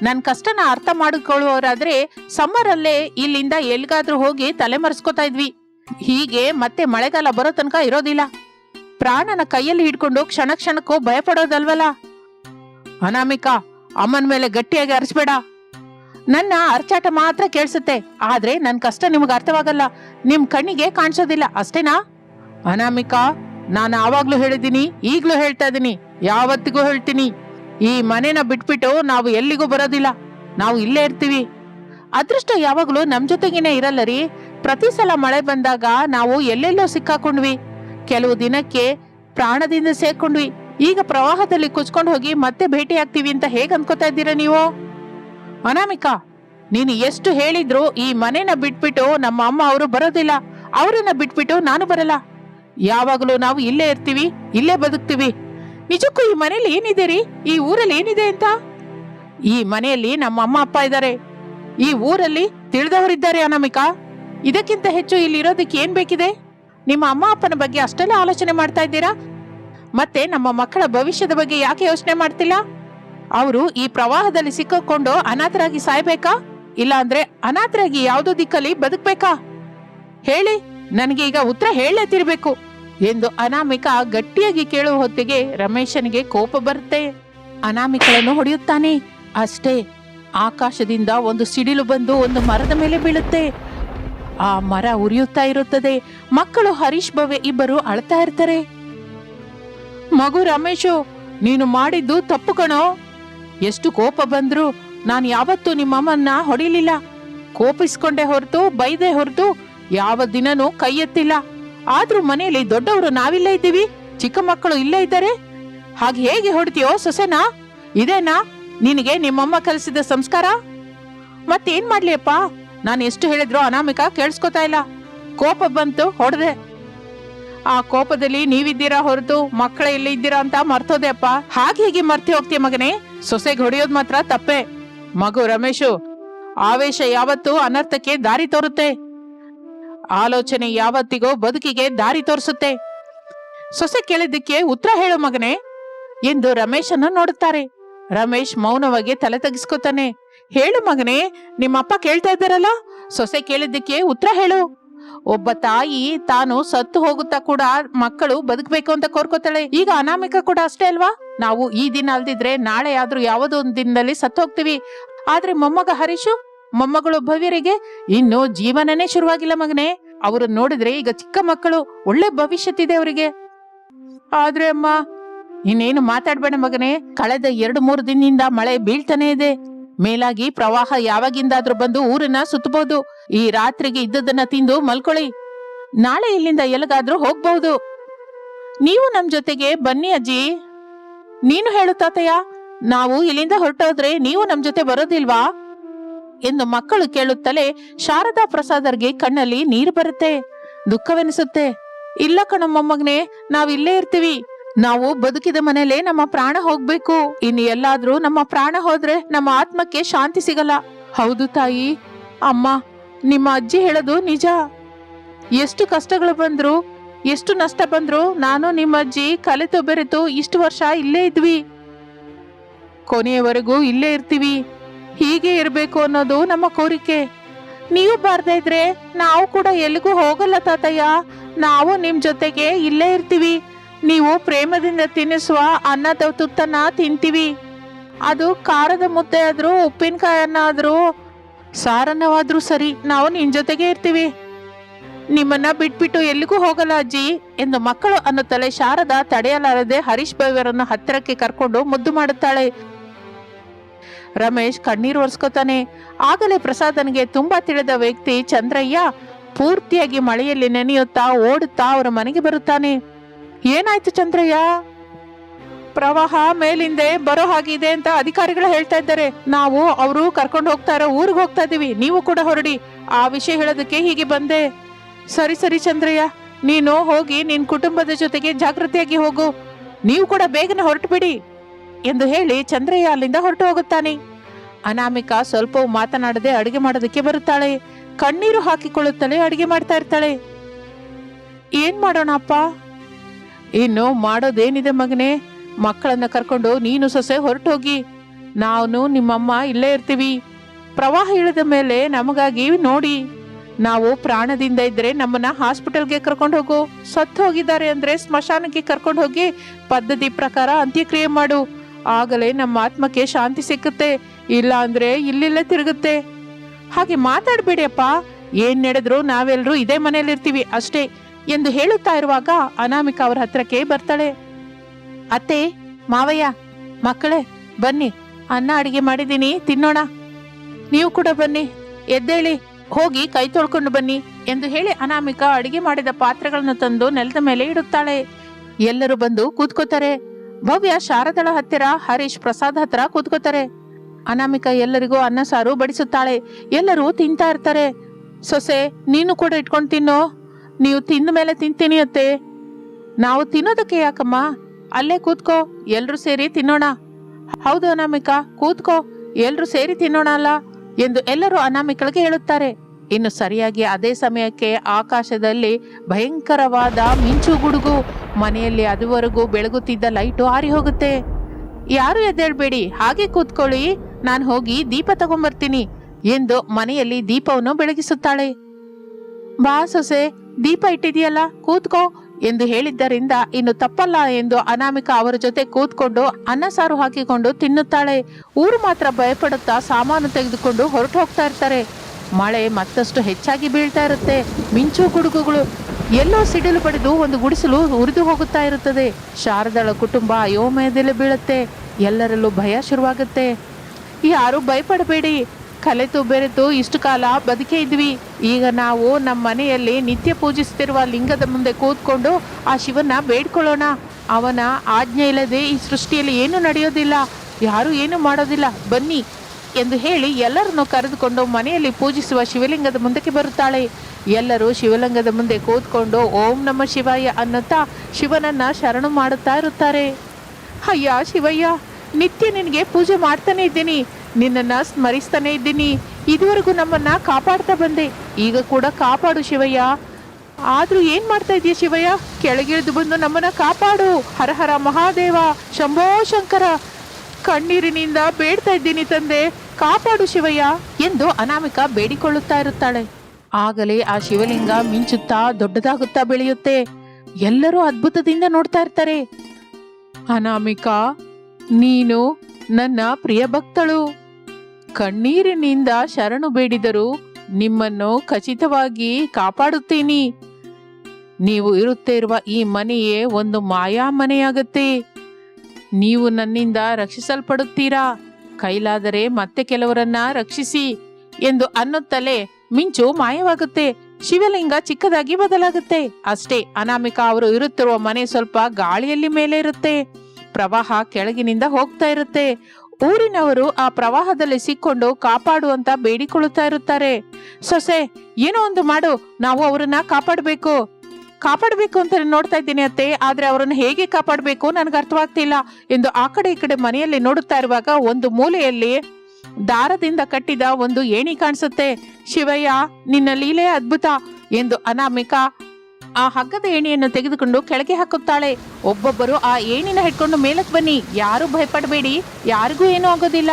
Speaker 1: ನನ್ ಕಷ್ಟನ ಅರ್ಥ ಮಾಡಿಕೊಳ್ಳುವವರಾದ್ರೆ ಸಮ್ಮರ್ ಅಲ್ಲೇ ಇಲ್ಲಿಂದ ಎಲ್ಗಾದ್ರೂ ಹೋಗಿ ತಲೆ ಮರೆಸ್ಕೊತಾ ಇದ್ವಿ. ಹೀಗೆ ಮತ್ತೆ ಮಳೆಗಾಲ ಬರೋ ತನಕ ಇರೋದಿಲ್ಲ. ಪ್ರಾಣನ ಕೈಯಲ್ಲಿ ಹಿಡ್ಕೊಂಡು ಕ್ಷಣ ಕ್ಷಣಕ್ಕೂ ಭಯ ಪಡೋದಲ್ವಲ್ಲ ಅನಾಮಿಕಾ, ಅಮ್ಮನ ಮೇಲೆ ಗಟ್ಟಿಯಾಗಿ ಅರ್ಸ್ಬೇಡ. ನನ್ನ ಅರ್ಚಾಟ ಮಾತ್ರ ಕೇಳಿಸುತ್ತೆ, ಆದ್ರೆ ನನ್ ಕಷ್ಟ ನಿಮ್ಗೆ ಅರ್ಥವಾಗಲ್ಲ. ನಿಮ್ ಕಣ್ಣಿಗೆ ಕಾಣಿಸೋದಿಲ್ಲ, ಅಷ್ಟೇನಾ? ಅನಾಮಿಕಾ, ನಾನು ಆವಾಗ್ಲೂ ಹೇಳಿದ್ದೀನಿ, ಈಗ್ಲೂ ಹೇಳ್ತಾ ಇದ್ದೀನಿ, ಯಾವತ್ತಿಗೂ ಹೇಳ್ತೀನಿ. ಈ ಮನೆನ ಬಿಟ್ಬಿಟ್ಟು ನಾವು ಎಲ್ಲಿಗೂ ಬರೋದಿಲ್ಲ, ನಾವು ಇಲ್ಲೇ ಇರ್ತೀವಿ. ಅದೃಷ್ಟ ಯಾವಾಗ್ಲೂ ನಮ್ ಜೊತೆಗೇನೆ ಇರಲ್ಲ ರೀ. ಪ್ರತಿ ಸಲ ಮಳೆ ಬಂದಾಗ ನಾವು ಎಲ್ಲೆಲ್ಲೋ ಸಿಕ್ಕಾಕೊಂಡ್ವಿ. ಕೆಲವು ದಿನಕ್ಕೆ ಪ್ರಾಣದಿಂದ ಸೇರ್ಕೊಂಡ್ವಿ. ಈಗ ಪ್ರವಾಹದಲ್ಲಿ ಕುಚ್ಕೊಂಡು ಹೋಗಿ ಮತ್ತೆ ಭೇಟಿ ಆಗ್ತೀವಿ ಅಂತ ಹೇಗ್ ಅನ್ಕೋತಾ ಇದ್ದೀರಾ ನೀವು? ಅನಾಮಿಕಾ, ನೀನು ಎಷ್ಟು ಹೇಳಿದ್ರು ಈ ಮನೆನ ಬಿಟ್ಬಿಟ್ಟು ನಮ್ಮ ಅಮ್ಮ ಅವರು ಬರೋದಿಲ್ಲ. ಅವರನ್ನ ಬಿಟ್ಬಿಟ್ಟು ನಾನು ಬರಲ್ಲ. ಯಾವಾಗಲೂ ನಾವು ಇಲ್ಲೇ ಇರ್ತೀವಿ, ಇಲ್ಲೇ ಬದುಕ್ತೀವಿ. ನಿಜಕ್ಕೂ ಈ ಮನೇಲಿ ಏನಿದೆ ರೀ? ಈ ಊರಲ್ಲಿ ಏನಿದೆ ಅಂತ? ಈ ಮನೆಯಲ್ಲಿ ನಮ್ಮ ಅಮ್ಮ, ಅಪ್ಪ ಇದ್ದಾರೆ. ಈ ಊರಲ್ಲಿ ತಿಳಿದವರಿದ್ದಾರೆ ಅನಮಿಕಾ. ಇದಕ್ಕಿಂತ ಹೆಚ್ಚು ಇಲ್ಲಿ ಇರೋದಕ್ಕೆ ಏನ್ ಬೇಕಿದೆ? ನಿಮ್ಮ ಅಮ್ಮ, ಅಪ್ಪನ ಬಗ್ಗೆ ಅಷ್ಟೆಲ್ಲ ಆಲೋಚನೆ ಮಾಡ್ತಾ ಇದ್ದೀರಾ? ಮತ್ತೆ ನಮ್ಮ ಮಕ್ಕಳ ಭವಿಷ್ಯದ ಬಗ್ಗೆ ಯಾಕೆ ಯೋಚನೆ ಮಾಡ್ತಿಲ್ಲ? ಅವರು ಈ ಪ್ರವಾಹದಲ್ಲಿ ಸಿಕ್ಕಿಕೊಂಡು ಅನಾಥರಾಗಿ ಸಾಯ್ಬೇಕಾ? ಇಲ್ಲ ಅಂದ್ರೆ ಅನಾಥರಾಗಿ ಯಾವ್ದೋ ದಿಕ್ಕಲ್ಲಿ ಬದುಕ್ಬೇಕಾ? ಹೇಳಿ. ನನಗೆ ಈಗ ಉತ್ತರ ಹೇಳತಿರ್ಬೇಕು ಎಂದು ಅನಾಮಿಕ ಗಟ್ಟಿಯಾಗಿ ಕೇಳುವ ಹೊತ್ತಿಗೆ ರಮೇಶನಿಗೆ ಕೋಪ ಬರುತ್ತೆ. ಅನಾಮಿಕಳನ್ನು ಹೊಡೆಯುತ್ತಾನೆ. ಅಷ್ಟೇ, ಆಕಾಶದಿಂದ ಒಂದು ಸಿಡಿಲು ಬಂದು ಒಂದು ಮರದ ಮೇಲೆ ಬೀಳುತ್ತೆ. ಆ ಮರ ಉರಿಯುತ್ತಾ ಇರುತ್ತದೆ. ಮಕ್ಕಳು ಹರೀಶ್ ಭವ್ಯ ಇಬ್ಬರು ಅಳ್ತಾ ಇರ್ತಾರೆ. ಮಗು ರಮೇಶು, ನೀನು ಮಾಡಿದ್ದು ತಪ್ಪು ಕಣೋ. ಎಷ್ಟು ಕೋಪ ಬಂದ್ರು ನಾನು ಯಾವತ್ತೂ ನಿಮ್ಮಮ್ಮನ್ನ ಹೊಡಿಲಿಲ್ಲ. ಕೋಪಿಸ್ಕೊಂಡೆ ಹೊರತು, ಬೈದೆ ಹೊರತು ಯಾವ ದಿನನೂ ಕೈ ಎತ್ತಿಲ್ಲ ಆದ್ರೂ ಮನೆಯಲ್ಲಿ ದೊಡ್ಡವರು ನಾವಿಲ್ಲ ಇದ್ದೀವಿ. ಚಿಕ್ಕ ಮಕ್ಕಳು ಇಲ್ಲೇ ಇದ್ದಾರೆ. ಹಾಗೆ ಹೇಗೆ ಹೊಡ್ತೀಯೋ ಸೊಸೆನಾ? ಇದೇನಾ? ನಿನಗೆ ನಿಮ್ಮಮ್ಮ ಕಲಿಸಿದ ಸಂಸ್ಕಾರ? ಮತ್ತೇನ್ ಮಾಡ್ಲಿಯಪ್ಪ ನಾನು ಎಷ್ಟು ಹೇಳಿದ್ರು ಅನಾಮಿಕ ಕೇಳಿಸ್ಕೊತಾ ಇಲ್ಲ. ಕೋಪ ಬಂತು, ಹೊಡೆದೆ. ಆ ಕೋಪದಲ್ಲಿ ನೀವಿದ್ದೀರಾ ಹೊರತು ಮಕ್ಕಳ ಎಲ್ಲಿ ಇದ್ದೀರಾ ಅಂತ ಮರ್ತೋದೆ ಅಪ್ಪ. ಹಾಗೆ ಹೀಗೆ ಮರ್ತಿ ಹೋಗ್ತೀಯ ಮಗನೇ? ಸೊಸೆಗೆ ಹೊಡೆಯೋದ್ ಮಾತ್ರ ತಪ್ಪೆ. ಮಗು ರಮೇಶು, ಆವೇಶ ಯಾವತ್ತೂ ಅನರ್ಥಕ್ಕೆ ದಾರಿ ತೋರುತ್ತೆ. ಆಲೋಚನೆ ಯಾವತ್ತಿಗೋ ಬದುಕಿಗೆ ದಾರಿ ತೋರಿಸುತ್ತೆ. ಸೊಸೆ ಕೇಳಿದ್ದಕ್ಕೆ ಉತ್ತರ ಹೇಳು ಮಗನೇ ಎಂದು ರಮೇಶನ್ನ ನೋಡುತ್ತಾರೆ. ರಮೇಶ್ ಮೌನವಾಗಿ ತಲೆ ತಗ್ಸ್ಕೊತಾನೆ ಹೇಳು ಮಗನೇ ನಿಮ್ಮಪ್ಪ ಕೇಳ್ತಾ ಇದ್ದಾರಲ್ಲ? ಸೊಸೆ ಕೇಳಿದ್ದಕ್ಕೆ ಉತ್ತರ ಹೇಳು. ಒಬ್ಬ ತಾಯಿ ತಾನು ಸತ್ತು ಹೋಗುತ್ತಾ ಕೂಡ ಮಕ್ಕಳು ಬದುಕಬೇಕು ಅಂತ ಕೋರ್ಕೋತಾಳೆ. ಈಗ ಅನಾಮಿಕ ಕೂಡ ಅಷ್ಟೇ ಅಲ್ವಾ? ನಾವು ಈ ದಿನ ಅಲ್ದಿದ್ರೆ ನಾಳೆ ಆದ್ರೂ ಯಾವುದೋ ಒಂದು ದಿನದಲ್ಲಿ ಸತ್ತು ಹೋಗ್ತೀವಿ. ಆದ್ರೆ ಮೊಮ್ಮಗ ಹರೀಶು? ಮೊಮ್ಮಗಳು ಭವ್ಯರಿಗೆ, ಇನ್ನು ಜೀವನನೇ ಶುರುವಾಗಿಲ್ಲ ಮಗನೇ. ಅವರು ನೋಡಿದ್ರೆ ಈಗ ಚಿಕ್ಕ ಮಕ್ಕಳು ಒಳ್ಳೆ ಭವಿಷ್ಯತ್ತಿದೆ ಅವರಿಗೆ. ಆದ್ರೆ ಅಮ್ಮ, ಇನ್ನೇನು ಮಾತಾಡ್ಬೇಡ ಮಗನೇ. ಕಳೆದ ಎರಡು ಮೂರು ದಿನದಿಂದ ಮಳೆ ಬೀಳ್ತಾನೆ ಇದೆ. ಮೇಲಾಗಿ ಪ್ರವಾಹ ಯಾವಾಗಿಂದಾದ್ರೂ ಬಂದು ಊರನ್ನ ಸುತ್ತಬಹುದು. ಈ ರಾತ್ರಿಗೆ ಇದ್ದದನ್ನ ತಿಂದು ಮಲ್ಕೊಳ್ಳಿ. ನಾಳೆ ಇಲ್ಲಿಂದ ಎಲ್ಲಿಗಾದ್ರೂ ಹೋಗ್ಬಹುದು. ನೀವು ನಮ್ ಜೊತೆಗೆ ಬನ್ನಿ ಅಜ್ಜಿ. ನೀನು ಹೇಳು ತಾತಯ್ಯ. ನಾವು ಇಲ್ಲಿಂದ ಹೊರಟೋದ್ರೆ ನೀವು ನಮ್ ಜೊತೆ ಬರೋದಿಲ್ವಾ? ಎಂದು ಮಕ್ಕಳು ಕೇಳುತ್ತಲೇ ಶಾರದಾ ಪ್ರಸಾದರ್ಗೆ ಕಣ್ಣಲ್ಲಿ ನೀರು ಬರುತ್ತೆ. ದುಃಖವೆನಿಸುತ್ತೆ. ಇಲ್ಲ ಕಣ ಮೊಮ್ಮಗ್ನೆ, ನಾವಿಲ್ಲೇ ಇರ್ತೀವಿ. ನಾವು ಬದುಕಿದ ಮನೇಲೆ ನಮ್ಮ ಪ್ರಾಣ ಹೋಗ್ಬೇಕು. ಇನ್ನು ಎಲ್ಲಾದ್ರೂ ನಮ್ಮ ಪ್ರಾಣ ಹೋದ್ರೆ ನಮ್ಮ ಆತ್ಮಕ್ಕೆ ಶಾಂತಿ ಸಿಗಲ್ಲ. ಹೌದು ತಾಯಿ. ಅಮ್ಮ, ನಿಮ್ಮ ಅಜ್ಜಿ ಹೇಳೋದು ನಿಜ. ಎಷ್ಟು ಕಷ್ಟಗಳು ಬಂದ್ರು, ಎಷ್ಟು ನಷ್ಟ ಬಂದ್ರು ನಾನು ನಿಮ್ಮ ಅಜ್ಜಿ ಕಲೆತು ಬೆರೆತು ಇಷ್ಟು ವರ್ಷ ಇಲ್ಲೇ ಇದ್ವಿ. ಕೊನೆಯವರೆಗೂ ಇಲ್ಲೇ ಇರ್ತೀವಿ. ಹೀಗೆ ಇರಬೇಕು ಅನ್ನೋದು ನಮ್ಮ ಕೋರಿಕೆ. ನೀವು ಬಾರ್ದೇ ಇದ್ರೆ ನಾವು ಕೂಡ ಎಲ್ಲಿಗೂ ಹೋಗಲ್ಲ ತಾತಯ್ಯ. ನಾವು ನಿಮ್ ಜೊತೆಗೆ ಇಲ್ಲೇ ಇರ್ತೀವಿ. ನೀವು ಪ್ರೇಮದಿಂದ ತಿನ್ನಿಸುವ ಅನ್ನದ ತುತ್ತನ್ನ ತಿಂತೀವಿ. ಅದು ಖಾರದ ಮುದ್ದೆ ಆದ್ರೂ, ಉಪ್ಪಿನಕಾಯನ್ನ ಆದ್ರೂ ಸಾರನ್ನವಾದ್ರೂ ಸರಿ ನಾವು ನಿನ್ ಜೊತೆಗೆ ಇರ್ತೀವಿ. ನಿಮ್ಮನ್ನ ಬಿಟ್ಬಿಟ್ಟು ಎಲ್ಲಿಗೂ ಹೋಗಲ್ಲ ಅಜ್ಜಿ ಎಂದು ಮಕ್ಕಳು ಅನ್ನುತ್ತಲೇ ಶಾರದಾ ತಡೆಯಲಾರದೆ ಹರೀಶ್ ಭವ್ಯರನ್ನು ಹತ್ತಿರಕ್ಕೆ ಕರ್ಕೊಂಡು ಮುದ್ದು ಮಾಡುತ್ತಾಳೆ. ರಮೇಶ್ ಕಣ್ಣೀರು ಒರೆಸ್ಕೋತಾನೆ. ಆಗಲೇ ಪ್ರಸಾದನ್ಗೆ ತುಂಬಾ ತಿಳಿದ ವ್ಯಕ್ತಿ ಚಂದ್ರಯ್ಯ ಪೂರ್ತಿಯಾಗಿ ಮಳೆಯಲ್ಲಿ ನೆನೆಯುತ್ತಾ ಓಡುತ್ತಾ ಅವರ ಮನೆಗೆ ಬರುತ್ತಾನೆ. ಏನಾಯ್ತು ಚಂದ್ರಯ್ಯ? ಪ್ರವಾಹ ಮೇಲಿಂದೆ ಬರೋ ಹಾಗಿದೆ ಅಂತ ಅಧಿಕಾರಿಗಳು ಹೇಳ್ತಾ ಇದ್ದಾರೆ. ನಾವು ಅವರು ಕರ್ಕೊಂಡು ಹೋಗ್ತಾ ಇರೋ ಊರಿಗೆ ಹೋಗ್ತಾ ಇದೀವಿ. ನೀವು ಕೂಡ ಹೊರಡಿ. ಆ ವಿಷಯ ಹೇಳೋದಕ್ಕೆ ಹೀಗೆ ಬಂದೆ. ಸರಿ ಸರಿ ಚಂದ್ರಯ್ಯ. ನೀನು ಹೋಗಿ ನಿನ್ ಕುಟುಂಬದ ಜೊತೆಗೆ ಜಾಗೃತಿಯಾಗಿ ಹೋಗು. ನೀವು ಕೂಡ ಬೇಗನೆ ಹೊರಟು ಬಿಡಿ ಎಂದು ಹೇಳಿ ಚಂದ್ರಯ್ಯ ಅಲ್ಲಿಂದ ಹೊರಟು ಹೋಗುತ್ತಾನೆ. ಅನಾಮಿಕಾ ಸ್ವಲ್ಪವೂ ಮಾತನಾಡದೆ ಅಡುಗೆ ಮಾಡೋದಕ್ಕೆ ಬರುತ್ತಾಳೆ. ಕಣ್ಣೀರು ಹಾಕಿಕೊಳ್ಳುತ್ತಲೇ ಅಡುಗೆ ಮಾಡ್ತಾ ಇರ್ತಾಳೆ. ಏನ್ ಮಾಡೋಣ ಅಪ್ಪ ಇನ್ನು ಮಾಡೋದೇನಿದೆ ಮಗನೇ? ಮಕ್ಕಳನ್ನ ಕರ್ಕೊಂಡು ನೀನು ಸೊಸೆ ಹೊರಟೋಗಿ. ನಾವು ನಿಮ್ಮಮ್ಮ ಇಲ್ಲೇ ಇರ್ತೀವಿ. ಪ್ರವಾಹ ಇಳಿದ ಮೇಲೆ ನಮಗಾಗಿ ನೋಡಿ. ನಾವು ಪ್ರಾಣದಿಂದ ಇದ್ರೆ ನಮ್ಮನ್ನ ಹಾಸ್ಪಿಟಲ್ಗೆ ಕರ್ಕೊಂಡು ಹೋಗು. ಸತ್ತು ಹೋಗಿದ್ದಾರೆ ಅಂದ್ರೆ ಸ್ಮಶಾನಕ್ಕೆ ಕರ್ಕೊಂಡು ಹೋಗಿ ಪದ್ಧತಿ ಪ್ರಕಾರ ಅಂತ್ಯಕ್ರಿಯೆ ಮಾಡು. ಆಗಲೇ ನಮ್ಮ ಆತ್ಮಕ್ಕೆ ಶಾಂತಿ ಸಿಕ್ಕುತ್ತೆ, ಇಲ್ಲ ಅಂದ್ರೆ ಇಲ್ಲಿಲ್ಲ ತಿರುಗುತ್ತೆ. ಹಾಗೆ ಮಾತಾಡ್ಬೇಡಿ ಅಪ್ಪ ಏನ್ ನಡೆದ್ರು ನಾವೆಲ್ಲರೂ ಇದೇ ಮನೇಲಿರ್ತೀವಿ ಅಷ್ಟೇ ಎಂದು ಹೇಳುತ್ತಾ ಇರುವಾಗ ಅನಾಮಿಕಾ ಅವರ ಹತ್ರಕ್ಕೆ ಬರ್ತಾಳೆ. ಅತ್ತೆ, ಮಾವಯ್ಯ, ಮಕ್ಕಳೇ, ಬನ್ನಿ, ಅನ್ನ ಅಡಿಗೆ ಮಾಡಿದ್ದೀನಿ, ತಿನ್ನೋಣ. ನೀವು ಕೂಡ ಬನ್ನಿ, ಎದ್ದೇಳಿ, ಹೋಗಿ ಕೈ ತೊಳ್ಕೊಂಡು ಬನ್ನಿ ಎಂದು ಹೇಳಿ ಅನಾಮಿಕಾ ಅಡಿಗೆ ಮಾಡಿದ ಪಾತ್ರೆಗಳನ್ನು ತಂದು ನೆಲದ ಮೇಲೆ ಇಡುತ್ತಾಳೆ. ಎಲ್ಲರೂ ಬಂದು ಕೂತ್ಕೋತಾರೆ. ಭವ್ಯ ಶಾರದಳ ಹತ್ತಿರ ಹರೀಶ್ ಪ್ರಸಾದ್ ಹತ್ರ ಕೂತ್ಕೋತಾರೆ. ಅನಾಮಿಕ ಎಲ್ಲರಿಗೂ ಅನ್ನ ಸಾರು ಬಡಿಸುತ್ತಾಳೆ. ಎಲ್ಲರೂ ತಿಂತಾ ಇರ್ತಾರೆ. ಸೊಸೆ, ನೀನು ಕೂಡ ಇಟ್ಕೊಂಡು ತಿನ್ನೋ. ನೀವು ತಿಂದ ಮೇಲೆ ತಿಂತೀನಿ ಅತ್ತೆ. ನಾವು ತಿನ್ನೋದಕ್ಕೆ ಯಾಕಮ್ಮ? ಅಲ್ಲೇ ಕೂತ್ಕೋ. ಎಲ್ರು ಸೇರಿ ತಿನ್ನೋಣ. ಹೌದು ಅನಾಮಿಕಾ, ಕೂತ್ಕೋ. ಎಲ್ರು ಸೇರಿ ತಿನ್ನೋಣ ಅಲ್ಲ ಎಂದು ಎಲ್ಲರೂ ಅನಾಮಿಕಳಿಗೆ ಹೇಳುತ್ತಾರೆ. ಇನ್ನು ಸರಿಯಾಗಿ ಅದೇ ಸಮಯಕ್ಕೆ ಆಕಾಶದಲ್ಲಿ ಭಯಂಕರವಾದ ಮಿಂಚು ಗುಡುಗು. ಮನೆಯಲ್ಲಿ ಅದುವರೆಗೂ ಬೆಳಗುತ್ತಿದ್ದ ಲೈಟು ಆರಿ ಹೋಗುತ್ತೆ. ಯಾರು ಎದ್ದೇಳ್ಬೇಡಿ, ಹಾಗೆ ಕೂತ್ಕೊಳ್ಳಿ. ನಾನು ಹೋಗಿ ದೀಪ ತಗೊಂಬರ್ತೀನಿ ಎಂದು ಮನೆಯಲ್ಲಿ ದೀಪವನ್ನು ಬೆಳಗಿಸುತ್ತಾಳೆ. ಬಾ ಸೊಸೆ, ದೀಪ ಇಟ್ಟಿದೆಯಲ್ಲ ಕೂತ್ಕೋ ಎಂದು ಹೇಳಿದ್ದರಿಂದ ಇನ್ನು ತಪ್ಪಲ್ಲ ಎಂದು ಅನಾಮಿಕಾ ಅವರ ಜೊತೆ ಕೂತ್ಕೊಂಡು ಅನ್ನ ಸಾರು ಹಾಕಿಕೊಂಡು ತಿನ್ನುತ್ತಾಳೆ. ಊರು ಮಾತ್ರ ಭಯಪಡುತ್ತಾ ಸಾಮಾನು ತೆಗೆದುಕೊಂಡು ಹೊರಟು ಹೋಗ್ತಾ ಇರ್ತಾರೆ. ಮಳೆ ಮತ್ತಷ್ಟು ಹೆಚ್ಚಾಗಿ ಬೀಳ್ತಾ ಇರುತ್ತೆ. ಮಿಂಚು ಗುಡುಗುಗಳು ಎಲ್ಲೋ ಸಿಡಿಲು ಪಡೆದು ಒಂದು ಗುಡಿಸಲು ಉರಿದು ಹೋಗುತ್ತಾ ಇರುತ್ತದೆ. ಶಾರದಳ ಕುಟುಂಬ ಅಯೋಮಯದಲ್ಲಿ ಬೀಳುತ್ತೆ. ಎಲ್ಲರಲ್ಲೂ ಭಯ ಶುರುವಾಗುತ್ತೆ. ಯಾರು ಭಯಪಡಬೇಡಿ. ಕಲೆತು ಬೆರೆತು ಇಷ್ಟು ಕಾಲ ಬದುಕೇ ಇದ್ವಿ. ಈಗ ನಾವು ನಮ್ಮ ಮನೆಯಲ್ಲಿ ನಿತ್ಯ ಪೂಜಿಸುತ್ತಿರುವ ಲಿಂಗದ ಮುಂದೆ ಕೂತ್ಕೊಂಡು ಆ ಶಿವನ ಬೇಡ್ಕೊಳ್ಳೋಣ. ಅವನ ಆಜ್ಞೆ ಇಲ್ಲದೆ ಈ ಸೃಷ್ಟಿಯಲ್ಲಿ ಏನು ನಡೆಯೋದಿಲ್ಲ. ಯಾರು ಏನು ಮಾಡೋದಿಲ್ಲ. ಬನ್ನಿ. ಎಂದು ಹೇಳಿ ಎಲ್ಲರನ್ನು ಕರೆದುಕೊಂಡು ಮನೆಯಲ್ಲಿ ಪೂಜಿಸುವ ಶಿವಲಿಂಗದ ಮುಂದಕ್ಕೆ ಬರುತ್ತಾಳೆ. ಎಲ್ಲರೂ ಶಿವಲಿಂಗದ ಮುಂದೆ ಕೂತ್ಕೊಂಡು ಓಂ ನಮ ಶಿವಯ್ಯ ಅನ್ನುತ್ತಾ ಶಿವನನ್ನ ಶರಣು ಮಾಡುತ್ತಾ ಇರುತ್ತಾರೆ. ಅಯ್ಯ ಶಿವಯ್ಯ, ನಿತ್ಯ ನಿನಗೆ ಪೂಜೆ ಮಾಡ್ತಾನೆ ಇದ್ದೀನಿ. ನಿನ್ನನ್ನು ಸ್ಮರಿಸ್ತಾನೆ ಇದ್ದೀನಿ. ಇದುವರೆಗೂ ನಮ್ಮನ್ನ ಕಾಪಾಡ್ತಾ ಬಂದೆ. ಈಗ ಕೂಡ ಕಾಪಾಡು ಶಿವಯ್ಯ. ಆದ್ರೂ ಏನ್ ಮಾಡ್ತಾ ಇದೀಯ ಶಿವಯ್ಯ? ಕೆಳಗಿಳಿದು ಬಂದು ನಮ್ಮನ್ನ ಕಾಪಾಡು. ಹರ ಹರ ಮಹಾದೇವ. ಶಂಭೋ ಶಂಕರ. ಕಣ್ಣೀರಿನಿಂದ ಬೇಡ್ತಾ ಇದ್ದೀನಿ ತಂದೆ. ಕಾಪಾಡು ಶಿವಯ್ಯ ಎಂದು ಅನಾಮಿಕ ಬೇಡಿಕೊಳ್ಳುತ್ತಾ ಇರುತ್ತಾಳೆ. ಆಗಲೇ ಆ ಶಿವಲಿಂಗ ಮಿಂಚುತ್ತಾ ದೊಡ್ಡದಾಗುತ್ತಾ ಬೆಳೆಯುತ್ತೆ. ಎಲ್ಲರೂ ಅದ್ಭುತದಿಂದ ನೋಡ್ತಾ ಇರ್ತಾರೆ. ಅನಾಮಿಕಾ, ನೀನು ನನ್ನ ಪ್ರಿಯ ಭಕ್ತಳು. ಕಣ್ಣೀರಿನಿಂದ ಶರಣು ಬೇಡಿದರು ನಿಮ್ಮನ್ನು ಖಚಿತವಾಗಿ ಕಾಪಾಡುತ್ತೀನಿ. ನೀವು ಇರುತ್ತಿರುವ ಈ ಮನೆಯೇ ಒಂದು ಮಾಯಾ ಮನೆಯಾಗತ್ತೆ. ನೀವು ನನ್ನಿಂದ ರಕ್ಷಿಸಲ್ಪಡುತ್ತೀರಾ? ಕೈಲಾದರೆ ಮತ್ತೆ ಕೆಲವರನ್ನ ರಕ್ಷಿಸಿ ಎಂದು ಅನ್ನುತ್ತಲೇ ಮಿಂಚು ಮಾಯವಾಗುತ್ತೆ. ಶಿವಲಿಂಗ ಚಿಕ್ಕದಾಗಿ ಬದಲಾಗುತ್ತೆ. ಅಷ್ಟೇ, ಅನಾಮಿಕ ಅವರು ಇರುತ್ತಿರುವ ಮನೆ ಸ್ವಲ್ಪ ಗಾಳಿಯಲ್ಲಿ ಮೇಲೆ ಇರುತ್ತೆ. ಪ್ರವಾಹ ಕೆಳಗಿನಿಂದ ಹೋಗ್ತಾ ಇರುತ್ತೆ. ಊರಿನವರು ಆ ಪ್ರವಾಹದಲ್ಲಿ ಸಿಕ್ಕೊಂಡು ಕಾಪಾಡುವಂತ ಬೇಡಿಕೊಳ್ಳುತ್ತಾ ಇರುತ್ತಾರೆ. ಸೊಸೆ, ಏನೋ ಒಂದು ಮಾಡು. ನಾವು ಅವರನ್ನ ಕಾಪಾಡಬೇಕು. ಕಾಪಾಡಬೇಕು ಅಂತ ನೋಡ್ತಾ ಇದ್ದೀನಿ ಅತ್ತೆ, ಆದ್ರೆ ಅವರನ್ನು ಹೇಗೆ ಕಾಪಾಡಬೇಕು ನನಗೆ ಅರ್ಥವಾಗ್ತಿಲ್ಲ ಎಂದು ಆ ಕಡೆ ಈ ಕಡೆ ಮನೆಯಲ್ಲಿ ನೋಡುತ್ತಾ ಇರುವಾಗ ಒಂದು ಮೂಲೆಯಲ್ಲಿ ದಾರದಿಂದ ಕಟ್ಟಿದ ಒಂದು ಏಣಿ ಕಾಣಿಸುತ್ತೆ. ಶಿವಯ್ಯ, ನಿನ್ನ ಲೀಲೆ ಅದ್ಭುತ ಎಂದು ಅನಾಮಿಕಾ ಆ ಹಗ್ಗದ ಏಣಿಯನ್ನು ತೆಗೆದುಕೊಂಡು ಕೆಳಗೆ ಹಾಕುತ್ತಾಳೆ. ಒಬ್ಬೊಬ್ಬರು ಆ ಏಣಿನ ಹಿಡ್ಕೊಂಡು ಮೇಲಕ್ಕೆ ಬನ್ನಿ. ಯಾರು ಭಯಪಡಬೇಡಿ, ಯಾರಿಗೂ ಏನೂ ಆಗೋದಿಲ್ಲ.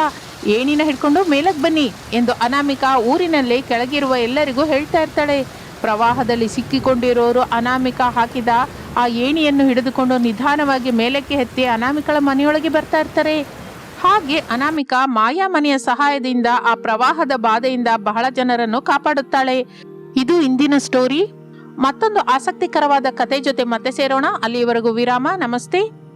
Speaker 1: ಏಣಿನ ಹಿಡ್ಕೊಂಡು ಮೇಲಕ್ಕೆ ಬನ್ನಿ ಎಂದು ಅನಾಮಿಕಾ ಊರಿನಲ್ಲಿ ಕೆಳಗಿರುವ ಎಲ್ಲರಿಗೂ ಹೇಳ್ತಾ ಇರ್ತಾಳೆ. ಪ್ರವಾಹದಲ್ಲಿ ಸಿಕ್ಕಿಕೊಂಡಿರೋರು ಅನಾಮಿಕ ಹಾಕಿದ ಆ ಏಣಿಯನ್ನು ಹಿಡಿದುಕೊಂಡು ನಿಧಾನವಾಗಿ ಮೇಲಕ್ಕೆ ಎತ್ತಿ ಅನಾಮಿಕಳ ಮನೆಯೊಳಗೆ ಬರ್ತಾ ಇರ್ತಾರೆ. ಹಾಗೆ ಅನಾಮಿಕ ಮಾಯಾ ಮನೆಯ ಸಹಾಯದಿಂದ ಆ ಪ್ರವಾಹದ ಬಾಧೆಯಿಂದ ಬಹಳ ಜನರನ್ನು ಕಾಪಾಡುತ್ತಾಳೆ. ಇದು ಇಂದಿನ ಸ್ಟೋರಿ. ಮತ್ತೊಂದು ಆಸಕ್ತಿಕರವಾದ ಕತೆ ಜೊತೆ ಮತ್ತೆ ಸೇರೋಣ. ಅಲ್ಲಿಯವರೆಗೂ ವಿರಾಮ. ನಮಸ್ತೆ.